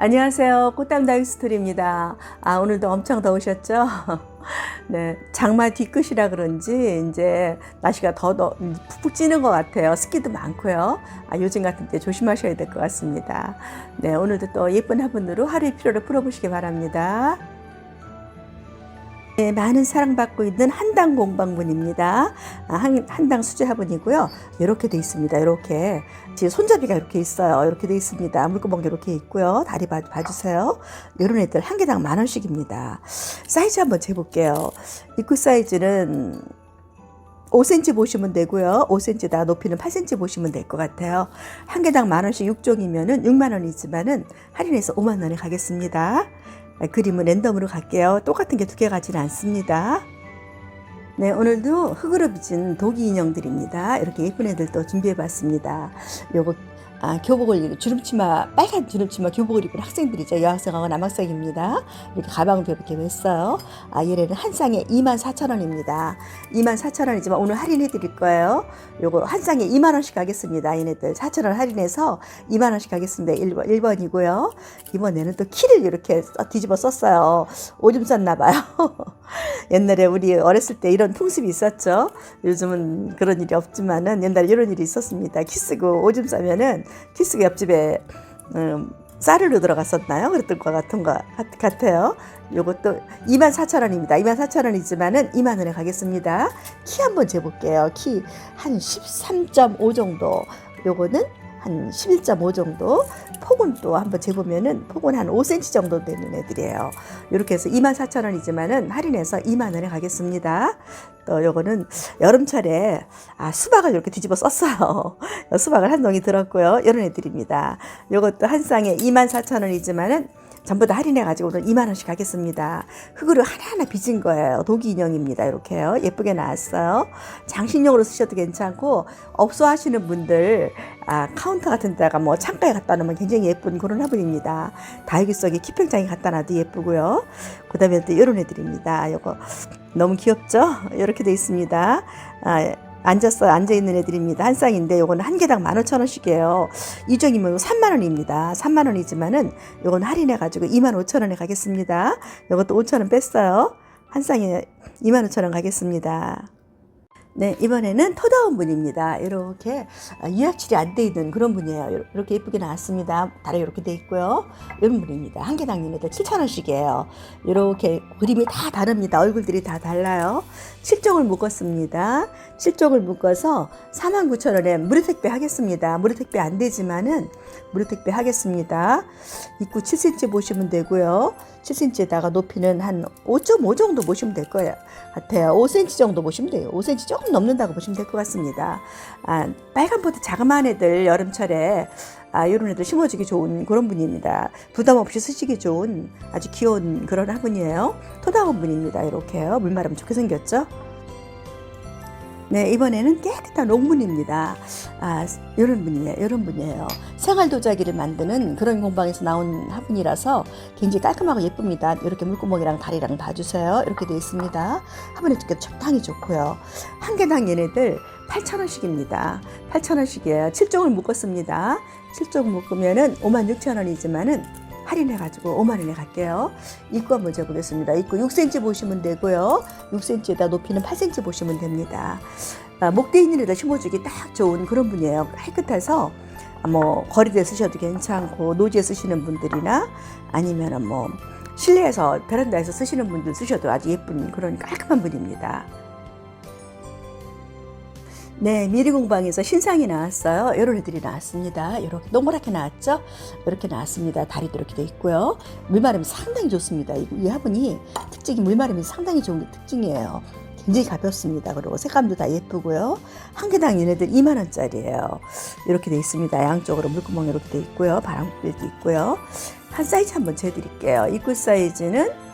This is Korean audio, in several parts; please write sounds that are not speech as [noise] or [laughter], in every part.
안녕하세요. 꽃담 다육스토리입니다. 아, 오늘도 엄청 더우셨죠? [laughs] 네. 장마 뒤끝이라 그런지 이제 날씨가 더, 더 푹푹 찌는 것 같아요. 습기도 많고요. 아, 요즘 같은 때 조심하셔야 될 것 같습니다. 네. 오늘도 또 예쁜 화분으로 하루의 피로를 풀어보시기 바랍니다. 네, 많은 사랑받고 있는 한당 공방분입니다. 아, 한, 한당 수제 화분이고요. 이렇게 돼 있습니다. 이렇게 손잡이가 이렇게 있어요. 이렇게 돼 있습니다. 물구멍 이렇게 있고요. 다리 봐, 봐주세요. 이런 애들 한 개당 만 원씩입니다. 사이즈 한번 재볼게요. 입구 사이즈는 5cm 보시면 되고요. 5cm다 높이는 8cm 보시면 될 것 같아요. 한 개당 만 원씩 6종이면은 6만 원이지만은 할인해서 5만 원에 가겠습니다. 아, 그림은 랜덤으로 갈게요. 똑같은 게 두 개 가지는 않습니다. 네, 오늘도 흙으로 빚은 독이 인형들입니다. 이렇게 예쁜 애들도 준비해 봤습니다. 요거 아, 교복을 입은 주름치마, 빨간 주름치마 교복을 입은 학생들이죠. 여학생하고 남학생입니다. 이렇게 가방도 이렇게 맸어요. 아, 얘네는 한 쌍에 24,000원입니다. 24,000원이지만 오늘 할인해 드릴 거예요. 요거 한 쌍에 2만 원씩 가겠습니다. 얘네들 4,000원 할인해서 2만 원씩 가겠습니다. 1번, 1번이고요. 이번에는 또 키를 이렇게 써- 뒤집어 썼어요. 오줌 쌌나 봐요. [laughs] 옛날에 우리 어렸을 때 이런 풍습이 있었죠. 요즘은 그런 일이 없지만은 옛날에 이런 일이 있었습니다. 키스고 오줌 싸면은 키스고 옆집에 음, 쌀으로 들어갔었나요? 그랬던 것 같은 것 같- 같아요. 요것도 24,000원입니다. 24,000원이지만은 2만 원에 가겠습니다. 키 한번 재볼게요. 키 한 13.5 정도. 요거는 한 11.5 정도. 폭은 또 한번 재보면은 폭은 한 5cm 정도 되는 애들이에요. 이렇게 해서 24,000원이지만은 할인해서 2만 원에 가겠습니다. 또 요거는 여름철에 아, 수박을 이렇게 뒤집어 썼어요. [laughs] 수박을 한 동이 들었고요. 이런 애들입니다. 요것도 한 쌍에 24,000원이지만은 전부 다 할인해가지고 오늘 2만 원씩 가겠습니다. 흙으로 하나하나 빚은 거예요. 독이 인형입니다. 이렇게요. 예쁘게 나왔어요. 장식용으로 쓰셔도 괜찮고 업소 하시는 분들 아, 카운터 같은 데다가 뭐 창가에 갖다 놓으면 굉장히 예쁜 그런 화분입니다. 다육이 속에 키평장에 갖다 놔도 예쁘고요. 그 다음에 또 이런 애들입니다. 요거 너무 귀엽죠? 이렇게 돼 있습니다. 아, 앉았어요. 앉아있는 애들입니다. 한 쌍인데 요거는 한 개당 15,000원씩이에요. 이종이면 3만원입니다. 3만원이지만은 요건 할인해가지고 25,000원에 가겠습니다. 요것도 5,000원 뺐어요. 한 쌍에 25,000원 가겠습니다. 네, 이번에는 토다운 분입니다. 이렇게 유약칠이 안 돼 있는 그런 분이에요. 이렇게 예쁘게 나왔습니다. 다리 이렇게 돼 있고요. 이런 분입니다. 한 개당 얘네들 7,000원씩이에요. 이렇게 그림이 다 다릅니다. 얼굴들이 다 달라요. 7종을 묶었습니다. 7종을 묶어서 49,000원에 무료 택배 하겠습니다. 무료 택배 안 되지만은 무료 택배 하겠습니다. 입구 7cm 보시면 되고요. 7cm에다가 높이는 한 5.5 정도 보시면 될 거예요. 같아요. 5cm 정도 보시면 돼요. 5cm 조금 넘는다고 보시면 될 것 같습니다. 아, 빨간 포트 자그마한 애들 여름철에 아, 이런 애들 심어주기 좋은 그런 분입니다. 부담 없이 쓰시기 좋은 아주 귀여운 그런 화분이에요. 토다운 분입니다. 이렇게요. 물 마르면 좋게 생겼죠? 네, 이번에는 깨끗한 옥문입니다. 아, 이런 분이에요. 이런 분이에요. 생활 도자기를 만드는 그런 공방에서 나온 화분이라서 굉장히 깔끔하고 예쁩니다. 이렇게 물구멍이랑 다리랑 봐주세요. 이렇게 되어 있습니다. 화분에 두께 적당히 좋고요. 한 개당 얘네들 8,000원씩입니다. 8,000원씩이에요. 7종을 묶었습니다. 7종 묶으면은 56,000원이지만은 할인해가지고 5만원에 갈게요. 입구 한번 재보겠습니다. 입구 6cm 보시면 되고요. 6cm에다 높이는 8cm 보시면 됩니다. 아, 목대 있는 데다 심어주기 딱 좋은 그런 분이에요. 깨끗해서 뭐 거리대 쓰셔도 괜찮고 노지에 쓰시는 분들이나 아니면은 뭐 실내에서 베란다에서 쓰시는 분들 쓰셔도 아주 예쁜 그런 깔끔한 분입니다. 네, 미리 공방에서 신상이 나왔어요. 이런 애들이 나왔습니다. 이렇게 동그랗게 나왔죠? 이렇게 나왔습니다. 다리도 이렇게 돼 있고요. 물마름이 상당히 좋습니다. 이, 이 화분이 특징이 물마름이 상당히 좋은 게 특징이에요. 굉장히 가볍습니다. 그리고 색감도 다 예쁘고요. 한 개당 얘네들 2만 원짜리예요. 이렇게 돼 있습니다. 양쪽으로 물구멍 이렇게 돼 있고요. 바람길도 있고요. 한 사이즈 한번 재드릴게요. 입구 사이즈는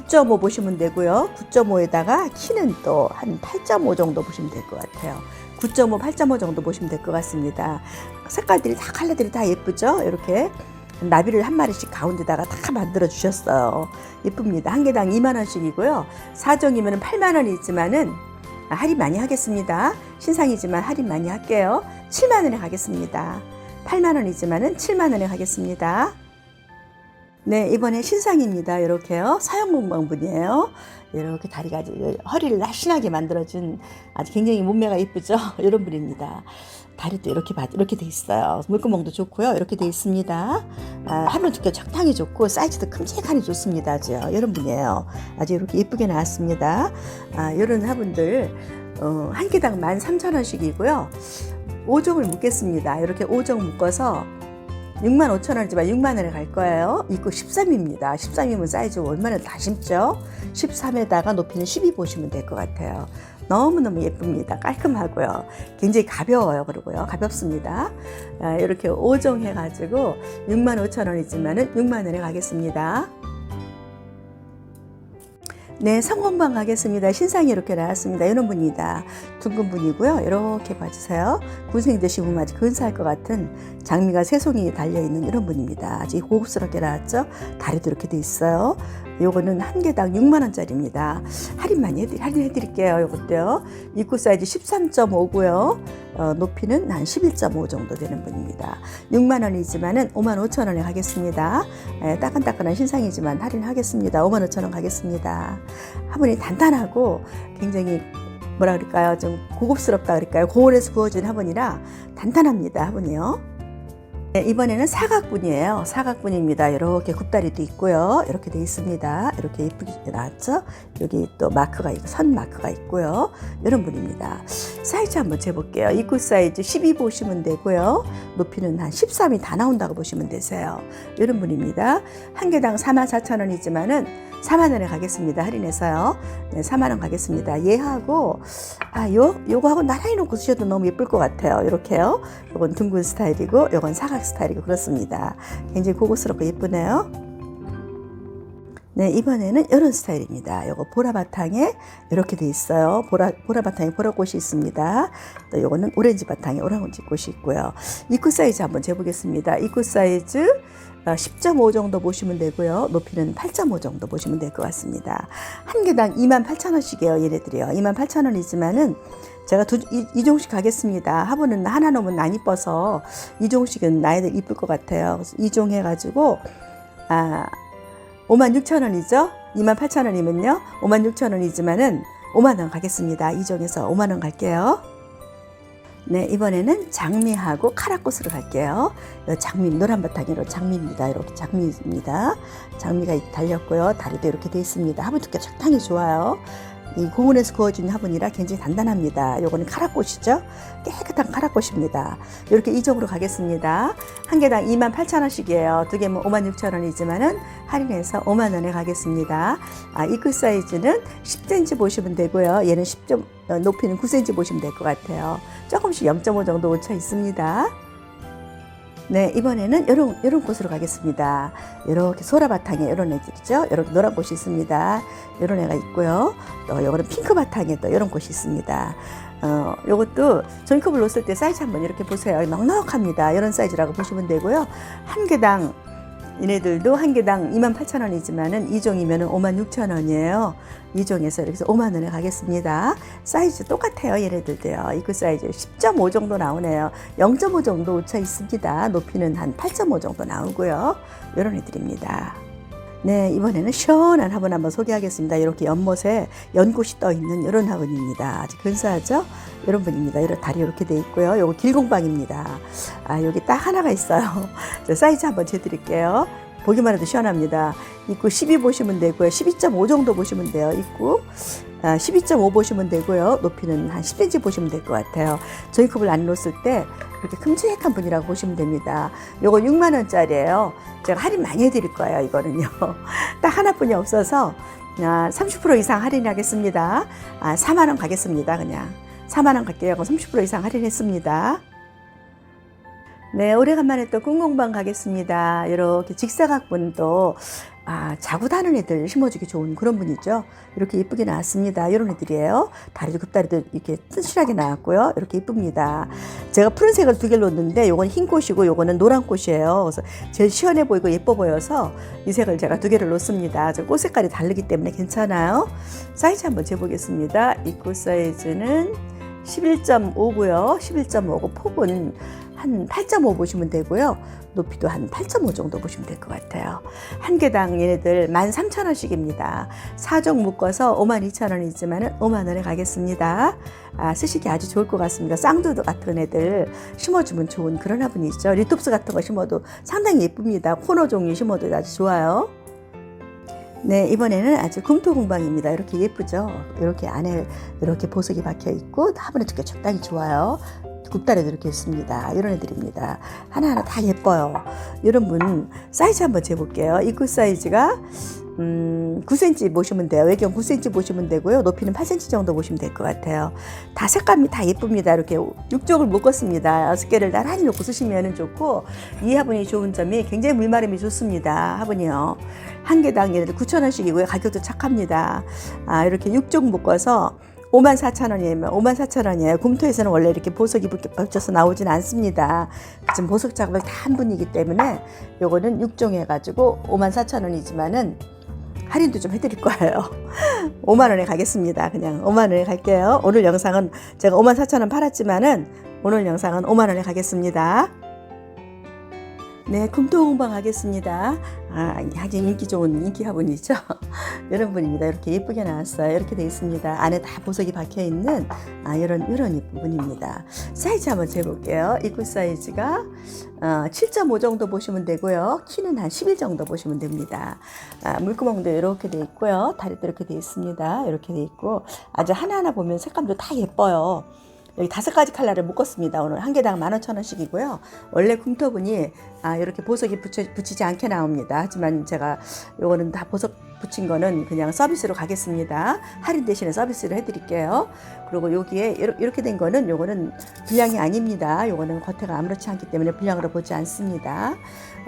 9.5 보시면 되고요. 9.5에다가 키는 또 한 8.5 정도 보시면 될 것 같아요. 9.5, 8.5 정도 보시면 될 것 같습니다. 색깔들이 다 컬러들이 다 예쁘죠? 이렇게 나비를 한 마리씩 가운데다가 다 만들어 주셨어요. 예쁩니다. 한 개당 2만 원씩이고요. 4종이면 8만 원이지만은 할인 많이 하겠습니다. 신상이지만 할인 많이 할게요. 7만 원에 가겠습니다. 8만 원이지만은 7만 원에 가겠습니다. 네, 이번에 신상입니다. 이렇게요. 사용 공방분이에요. 이렇게 다리가 허리를 날씬하게 만들어준 아주 굉장히 몸매가 예쁘죠? [laughs] 이런 분입니다. 다리도 이렇게 봐- 이렇게 돼 있어요. 물구멍도 좋고요. 이렇게 돼 있습니다. 아, 하루 두께 적당히 좋고 사이즈도 큼직하니 좋습니다. 아주 이런 분이에요. 아주 이렇게 예쁘게 나왔습니다. 아, 이런 화분들 어, 한 개당 13,000원씩이고요. 5종을 묶겠습니다. 이렇게 5종 묶어서 6만 5천 원이지만 6만 원에 갈 거예요. 입구 13입니다. 13이면 사이즈 얼마나 다 심죠? 13에다가 높이는 12 보시면 될 것 같아요. 너무너무 예쁩니다. 깔끔하고요. 굉장히 가벼워요. 그러고요. 가볍습니다. 아, 이렇게 5종 해가지고 6만 5천 원이지만은 6만 원에 가겠습니다. 네, 성공방 가겠습니다. 신상이 이렇게 나왔습니다. 이런 분이다. 둥근 분이고요. 이렇게 봐주세요. 군생 드시면 아주 근사할 것 같은 장미가 세 송이 달려있는 이런 분입니다. 아주 고급스럽게 나왔죠? 다리도 이렇게 돼 있어요. 요거는 한 개당 6만 원짜리입니다. 할인 많이 해드, 할인해 드릴게요. 요것도요. 입구 사이즈 13.5고요. 어, 높이는 한 11.5 정도 되는 분입니다. 6만 원이지만은 5만 5천 원에 가겠습니다. 예, 따끈따끈한 신상이지만 할인하겠습니다. 5만 5천 원 가겠습니다. 화분이 단단하고 굉장히 뭐라 그럴까요? 좀 고급스럽다 그럴까요? 고온에서 구워진 화분이라 단단합니다. 화분이요. 네, 이번에는 사각분이에요. 사각분입니다. 이렇게 굽다리도 있고요. 이렇게 돼 있습니다. 이렇게 예쁘게 나왔죠? 여기 또 마크가 있고 선 마크가 있고요. 이런 분입니다. 사이즈 한번 재볼게요. 입구 사이즈 12 보시면 되고요. 높이는 한 13이 다 나온다고 보시면 되세요. 이런 분입니다. 한 개당 44,000원이지만은 4만 원에 가겠습니다. 할인해서요. 네, 4만 원 가겠습니다. 얘하고 아, 요 요거하고 나란히 놓고 쓰셔도 너무 예쁠 것 같아요. 이렇게요. 요건 둥근 스타일이고 요건 사각 스타일이고 그렇습니다. 굉장히 고급스럽고 예쁘네요. 네, 이번에는 이런 스타일입니다. 요거 보라 바탕에 이렇게 돼 있어요. 보라, 보라 바탕에 보라꽃이 있습니다. 또 요거는 오렌지 바탕에 오렌지 꽃이 있고요. 입구 사이즈 한번 재보겠습니다. 입구 사이즈 10.5 정도 보시면 되고요. 높이는 8.5 정도 보시면 될 것 같습니다. 한 개당 28,000원씩이에요. 얘네들이요. 28,000원이지만은 제가 두, 이, 이종씩 가겠습니다. 화분은 하나 놓으면 안 이뻐서 이종씩은 나이들 이쁠 것 같아요. 이종 해가지고 아 5만 6천 원이죠. 2만 8천 원이면요. 5만 6천 원이지만은 5만 원 가겠습니다. 이종에서 5만 원 갈게요. 네, 이번에는 장미하고 카라꽃으로 갈게요. 요 장미, 노란 바탕으로 장미입니다. 이렇게 장미입니다. 장미가 달렸고요. 다리도 이렇게 돼 있습니다. 화분 두께 적당히 좋아요. 이 고온에서 구워진 화분이라 굉장히 단단합니다. 요거는 카라꽃이죠. 깨끗한 카라꽃입니다. 이렇게 이쪽으로 가겠습니다. 한 개당 2만 8천 원씩이에요. 두 개면 5만 6천 원이지만은 할인해서 5만 원에 가겠습니다. 아, 이끝 사이즈는 10cm 보시면 되고요. 얘는 10점, 어, 높이는 9cm 보시면 될 것 같아요. 조금씩 0.5 정도 오차 있습니다. 네, 이번에는 이런, 이런 곳으로 가겠습니다. 이렇게 소라 바탕에 이런 애들이죠. 이렇게 노란 꽃이 있습니다. 이런 애가 있고요. 또 요거는 핑크 바탕에 또 이런 꽃이 있습니다. 어, 요것도 종이컵을 놓았을 때 사이즈 한번 이렇게 보세요. 넉넉합니다. 이런 사이즈라고 보시면 되고요. 한 개당 얘네들도 한 개당 28,000원이지만은 2종이면은 56,000원이에요. 2종에서 이렇게 해서 5만 원에 가겠습니다. 사이즈 똑같아요. 얘네들도요. 이그 사이즈 10.5 정도 나오네요. 0.5 정도 오차 있습니다. 높이는 한 8.5 정도 나오고요. 이런 애들입니다. 네, 이번에는 시원한 화분 한번 소개하겠습니다. 이렇게 연못에 연꽃이 떠 있는 이런 화분입니다. 아주 근사하죠? 이런 분입니다. 이런 다리 이렇게 돼 있고요. 요거 길공방입니다. 아, 여기 딱 하나가 있어요. [laughs] 저 사이즈 한번 재드릴게요. 보기만 해도 시원합니다. 입구 12 보시면 되고요. 12.5 정도 보시면 돼요. 입구 아, 12.5 보시면 되고요. 높이는 한 10cm 보시면 될 것 같아요. 저희 컵을 안 놓았을 때 그렇게 큼직한 분이라고 보시면 됩니다. 요거 6만 원짜리예요. 제가 할인 많이 해드릴 거예요. 이거는요. [laughs] 딱 하나뿐이 없어서 아, 30% 이상 할인하겠습니다. 아, 4만 원 가겠습니다. 그냥 4만 원 갈게요. 그럼 30% 이상 할인했습니다. 네, 오래간만에 또 꿈공방 가겠습니다. 이렇게 직사각분도 아, 자고 다는 애들 심어주기 좋은 그런 분이죠. 이렇게 예쁘게 나왔습니다. 이런 애들이에요. 다리도 급다리도 이렇게 튼실하게 나왔고요. 이렇게 예쁩니다. 제가 푸른색을 두 개를 놓는데 요건 흰 꽃이고 요거는 노란 꽃이에요. 그래서 제일 시원해 보이고 예뻐 보여서 이 색을 제가 두 개를 놓습니다. 저꽃 색깔이 다르기 때문에 괜찮아요. 사이즈 한번 재보겠습니다. 이 꽃 사이즈는 11.5고요. 11.5고 폭은 한한8.5 보시면 되고요. 높이도 한 8.5 정도 보시면 될 것 같아요. 한 개당 얘네들 13,000원씩입니다. 4종 묶어서 52,000원이지만 5만원에 가겠습니다. 아, 쓰시기 아주 좋을 것 같습니다. 쌍두도 같은 애들 심어주면 좋은 그런 화분이죠. 리톱스 같은 거 심어도 상당히 예쁩니다. 코너 종류 심어도 아주 좋아요. 네, 이번에는 아주 금토 공방입니다. 이렇게 예쁘죠? 이렇게 안에 이렇게 보석이 박혀 있고 화분에 두께 적당히 좋아요. 굽다리도 이렇게 있습니다. 이런 애들입니다. 하나하나 다 예뻐요. 여러분 사이즈 한번 재볼게요. 입구 사이즈가 음, 9cm 보시면 돼요. 외경 9cm 보시면 되고요. 높이는 8cm 정도 보시면 될 것 같아요. 다 색감이 다 예쁩니다. 이렇게 육쪽을 묶었습니다. 여섯 개를 나란히 놓고 쓰시면 좋고 이 화분이 좋은 점이 굉장히 물마름이 좋습니다. 화분이요. 한 개당 얘네들 9,000원씩이고요. 가격도 착합니다. 아, 이렇게 육쪽 묶어서 5만 4천 원이면 5만 4천 원이에요. kum토에서는 원래 이렇게 보석이 붙여서 나오진 않습니다. 지금 보석 작업을 다 한 분이기 때문에 요거는 6종 해가지고 5만 4천 원이지만은 할인도 좀 해드릴 거예요. [laughs] 5만 원에 가겠습니다. 그냥 5만 원에 갈게요. 오늘 영상은 제가 5만 4천 원 팔았지만은 오늘 영상은 5만 원에 가겠습니다. 네, 금토공방 하겠습니다. 아, 아주 인기 좋은 인기 화분이죠. [laughs] 이런 분입니다. 이렇게 예쁘게 나왔어요. 이렇게 되어 있습니다. 안에 다 보석이 박혀 있는 아, 이런 이런 예쁜 분입니다. 사이즈 한번 재볼게요. 입구 사이즈가 어, 7.5 정도 보시면 되고요. 키는 한 11 정도 보시면 됩니다. 아, 물구멍도 이렇게 되어 있고요. 다리도 이렇게 되어 있습니다. 이렇게 되어 있고 아주 하나하나 보면 색감도 다 예뻐요. 여기 다섯 가지 컬러를 묶었습니다. 오늘 한 개당 15,000원씩이고요. 원래 kum토분이 아, 이렇게 보석이 붙여, 붙이지 않게 나옵니다. 하지만 제가 요거는 다 보석 붙인 거는 그냥 서비스로 가겠습니다. 할인 대신에 서비스를 해드릴게요. 그리고 여기에 이렇게 된 거는 요거는 분량이 아닙니다. 요거는 겉에가 아무렇지 않기 때문에 분량으로 보지 않습니다.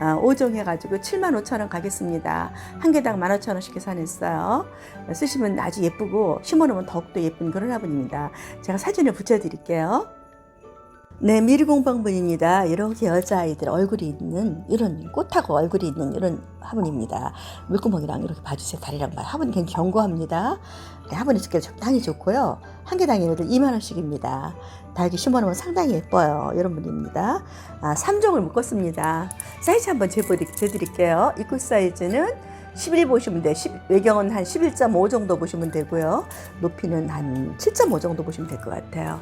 아, 5종 해가지고 75,000원 가겠습니다. 한 개당 15,000원씩 계산했어요. 쓰시면 아주 예쁘고 심어놓으면 더욱더 예쁜 그런 화분입니다. 제가 사진을 붙여드릴게요. 네, 미리공방분입니다. 이렇게 여자아이들 얼굴이 있는 이런 꽃하고 얼굴이 있는 이런 화분입니다. 물구멍이랑 이렇게 봐주세요. 다리랑 봐. 화분이 굉장히 견고합니다. 네, 화분이 두께 적당히 좋고요. 한 개당 얘네들 2만원씩입니다. 달기 심어놓으면 상당히 예뻐요. 이런 분입니다. 아, 3종을 묶었습니다. 사이즈 한번 재드릴게요. 입구 사이즈는 11 보시면 돼. 10, 외경은 한 11.5 정도 보시면 되고요. 높이는 한 7.5 정도 보시면 될 것 같아요.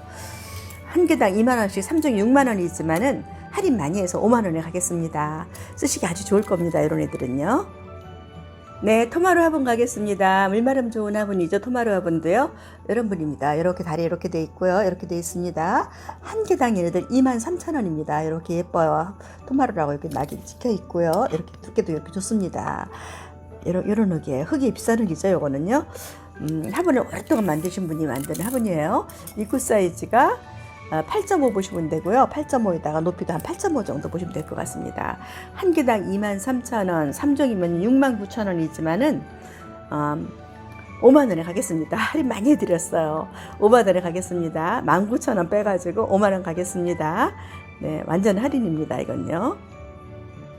한 개당 2만 원씩 3종이 6만 원이지만은 할인 많이 해서 5만 원에 가겠습니다. 쓰시기 아주 좋을 겁니다. 이런 애들은요. 네, 토마로 화분 가겠습니다. 물마름 좋은 화분이죠. 토마로 화분도요. 이런 분입니다. 이렇게 다리 이렇게 돼 있고요. 이렇게 돼 있습니다. 한 개당 얘네들 2만 3천 원입니다. 이렇게 예뻐요. 토마로라고 이렇게 낙이 찍혀 있고요. 이렇게 두께도 이렇게 좋습니다. 이런, 이런 흙이에요. 흙이 비싼 흙이죠. 요거는요. 음, 화분을 오랫동안 만드신 분이 만드는 화분이에요. 입구 사이즈가 8.5 보시면 되고요. 8.5에다가 높이도 한 8.5 정도 보시면 될 것 같습니다. 한 개당 23,000원, 3종이면 69,000원이지만은 음, 5만 원에 가겠습니다. 할인 많이 해드렸어요. 5만 원에 가겠습니다. 19,000원 빼가지고 5만 원 가겠습니다. 네, 완전 할인입니다. 이건요.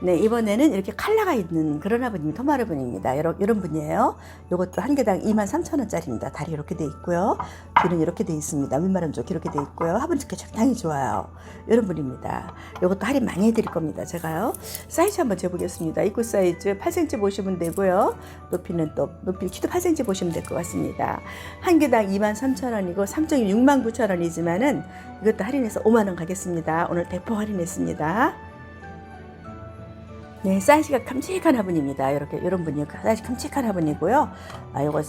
네, 이번에는 이렇게 칼라가 있는 그런 화분이 토마르분입니다. 이런, 이런 분이에요. 이것도 한 개당 23,000원짜리입니다. 다리 이렇게 돼 있고요. 뒤는 이렇게 돼 있습니다. 윗마름 좋게 이렇게 돼 있고요. 화분 두께 적당히 좋아요. 이런 분입니다. 이것도 할인 많이 해드릴 겁니다. 제가요. 사이즈 한번 재보겠습니다. 입구 사이즈 8cm 보시면 되고요. 높이는 또, 높이 키도 8cm 보시면 될 것 같습니다. 한 개당 23,000원이고 3종이 69,000원이지만은 이것도 할인해서 5만원 가겠습니다. 오늘 대폭 할인했습니다. 네, 사이즈가 큼직한 화분입니다. 이렇게 이런 분이 사이즈 큼직한 화분이고요. 아, 이거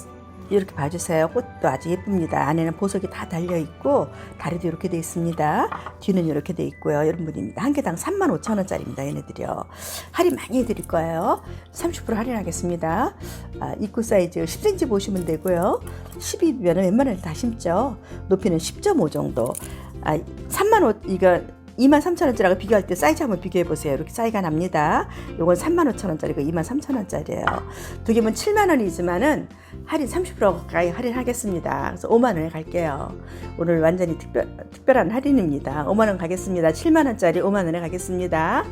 이렇게 봐주세요. 꽃도 아주 예쁩니다. 안에는 보석이 다 달려 있고 다리도 이렇게 돼 있습니다. 뒤는 이렇게 돼 있고요. 이런 분입니다. 한 개당 3만 5천 원짜리입니다. 얘네들이요. 할인 많이 해드릴 거예요. 30% 할인하겠습니다. 아, 입구 사이즈 10cm 보시면 되고요. 10이면 웬만하면 다 심죠. 높이는 10.5 정도. 아, 3만 5 이거 23,000원짜리하고 비교할 때 사이즈 한번 비교해 보세요. 이렇게 차이가 납니다. 요건 35,000원짜리고 23,000원짜리예요. 두 개면 7만 원이지만은 할인 30% 가까이 할인하겠습니다. 그래서 5만 원에 갈게요. 오늘 완전히 특별, 특별한 할인입니다. 5만 원 가겠습니다. 7만 원짜리 5만 원에 가겠습니다.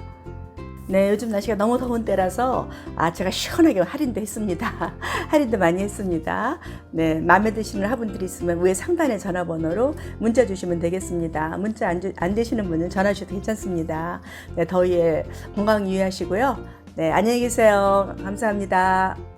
네, 요즘 날씨가 너무 더운 때라서 아 제가 시원하게 할인도 했습니다. [laughs] 할인도 많이 했습니다. 네, 마음에 드시는 화분들이 있으면 위에 상단의 전화번호로 문자 주시면 되겠습니다. 문자 안, 주, 안 되시는 분은 전화 주셔도 괜찮습니다. 네, 더위에 건강 유의하시고요. 네, 안녕히 계세요. 감사합니다.